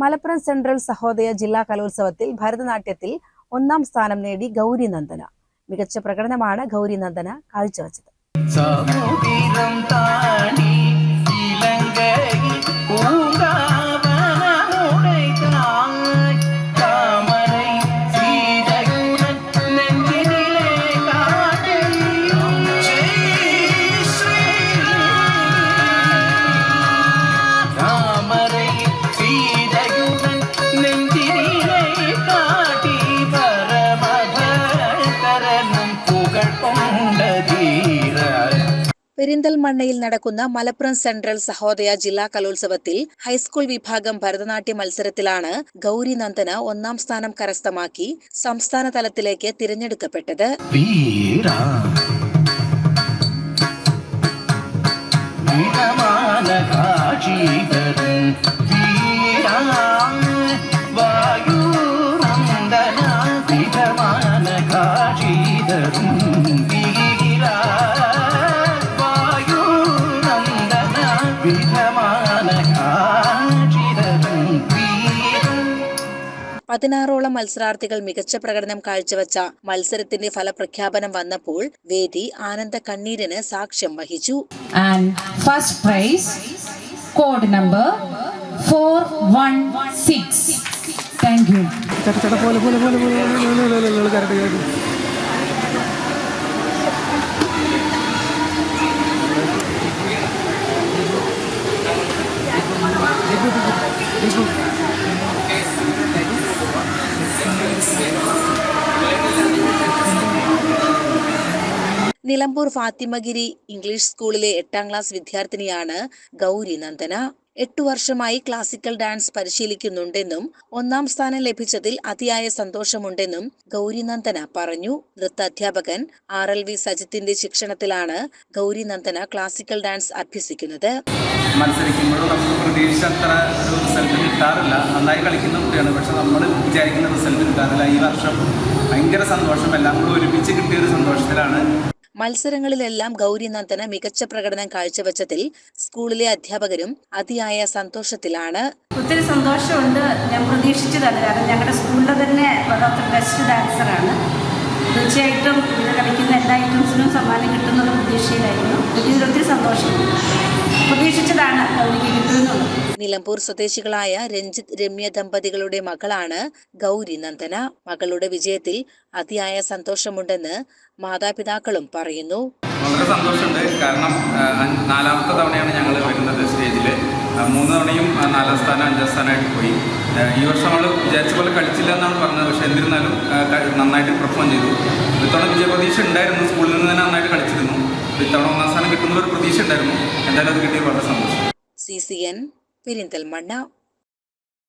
Malappuram central Sahodaya ജില്ലാ കലോത്സവത്തിൽ ഭരതനാട്യത്തിൽ ഒന്നാം സ്ഥാനം നേടി ഗൗരി നന്ദന. മികച്ച പ്രകടനമാണ് ഗൗരി നന്ദന കാഴ്ചവെച്ചത്. പെരിന്തൽമണ്ണയിൽ നടക്കുന്ന മലപ്പുറം സെൻട്രൽ സഹോദയ ജില്ലാ കലോത്സവത്തിൽ ഹൈസ്കൂൾ വിഭാഗം ഭരതനാട്യ മത്സരത്തിലാണ് ഗൗരി നന്ദന ഒന്നാം സ്ഥാനം കരസ്ഥമാക്കി സംസ്ഥാന തലത്തിലേക്ക് തിരഞ്ഞെടുക്കപ്പെട്ടത്. വീരാ. പതിനാറോളം മത്സരാർത്ഥികൾ മികച്ച പ്രകടനം കാഴ്ചവെച്ച മത്സരത്തിന്റെ ഫലപ്രഖ്യാപനം വന്നപ്പോൾ വേദി ആനന്ദ കണ്ണീരിന് സാക്ഷ്യം വഹിച്ചു. And first prize code number 416 thank you. Nilambur Fathimagiri English സ്കൂളിലെ എട്ടാം ക്ലാസ് വിദ്യാർത്ഥിനിയാണ് ഗൗരി നന്ദന. എട്ടു വർഷമായി ക്ലാസിക്കൽ ഡാൻസ് പരിശീലിക്കുന്നുണ്ടെന്നും ഒന്നാം സ്ഥാനം ലഭിച്ചതിൽ അതിയായ സന്തോഷമുണ്ടെന്നും ഗൗരി നന്ദന പറഞ്ഞു. നൃത്താധ്യാപകൻ ആർ എൽ വി സജിത്തിന്റെ ശിക്ഷണത്തിലാണ് ഗൗരി നന്ദന ക്ലാസിക്കൽ ഡാൻസ് അഭ്യസിക്കുന്നത്. റിസൾട്ട് കിട്ടാറില്ല. നന്നായി നമ്മൾ റിസൾട്ട് ഈ വർഷം ഭയങ്കര സന്തോഷം. എല്ലാം കൂടെ ഒരുമിച്ച് കിട്ടിയ ഒരു സന്തോഷത്തിലാണ് മത്സരങ്ങളിലെല്ലാം ഗൗരിനന്ദന് മികച്ച പ്രകടനം കാഴ്ചവെച്ചതിൽ സ്കൂളിലെ അധ്യാപകരും അതിയായ സന്തോഷത്തിലാണ്. ഒത്തിരി സന്തോഷമുണ്ട്. ഞാൻ പ്രതീക്ഷിച്ചതല്ല കാരണം ഞങ്ങളുടെ സ്കൂളിലെ തന്നെ ബെസ്റ്റ് ഡാൻസറാണ് തീർച്ചയായിട്ടും ഇവിടെ കളിക്കുന്ന എല്ലാ ഐറ്റംസിനും സമ്മാനം കിട്ടുന്നുള്ള പ്രതീക്ഷയിലായിരുന്നു. ഒത്തിരി സന്തോഷമുണ്ട് നിലമ്പൂർ സ്വദേശികളായ രഞ്ജിത്ത് രമ്യ ദമ്പതികളുടെ മകളാണ് ഗൗരി നന്ദന. മകളുടെ വിജയത്തിൽ അതിയായ സന്തോഷമുണ്ടെന്ന് മാതാപിതാക്കളും പറയുന്നു. വളരെ സന്തോഷമുണ്ട്. കാരണം നാലാമത്തെ തവണയാണ് ഞങ്ങൾ വരുന്നത് സ്റ്റേജിൽ. മൂന്ന് തവണയും നാലാം സ്ഥാനം അഞ്ചാം സ്ഥാനമായിട്ട് പോയി. ഈ വർഷം നമ്മൾ വിചാരിച്ച പോലെ കളിച്ചില്ല എന്നാണ് പറഞ്ഞത്. പക്ഷേ എന്നിരുന്നാലും നന്നായിട്ട് പെർഫോം ചെയ്തു. ഇത്തവണ വിജയപ്രതീക്ഷ ഉണ്ടായിരുന്നു. സ്കൂളിൽ നിന്ന് തന്നെ നന്നായിട്ട് കളിച്ചിരുന്നു. ഇത്തവണ ഒന്നാം സ്ഥാനം കിട്ടുന്ന ഒരു പ്രതീക്ഷ ഉണ്ടായിരുന്നു. എന്തായാലും അത് കിട്ടിയത് വളരെ സന്തോഷം. சிசிஎன் பிரிந்தல் மன்னா